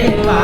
Epa!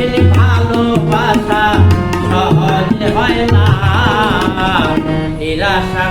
নবীর ভালোবাসা সহজ হয় না। নিরাশা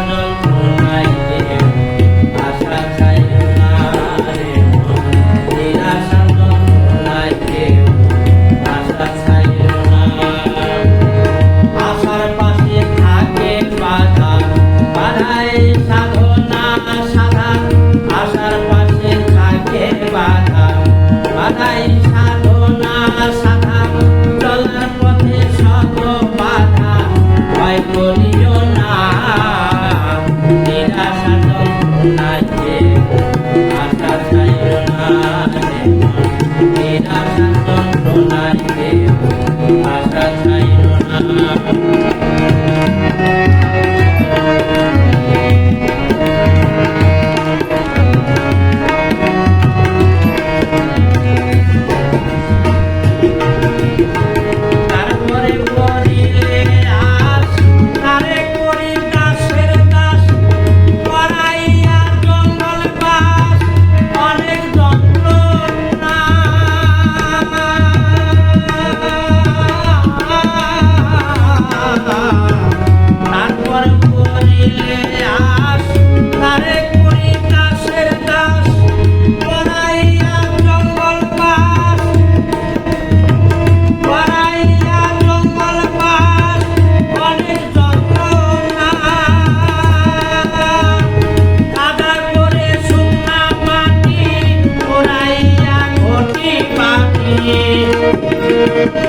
你。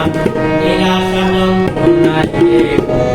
Ilasanam punayeku.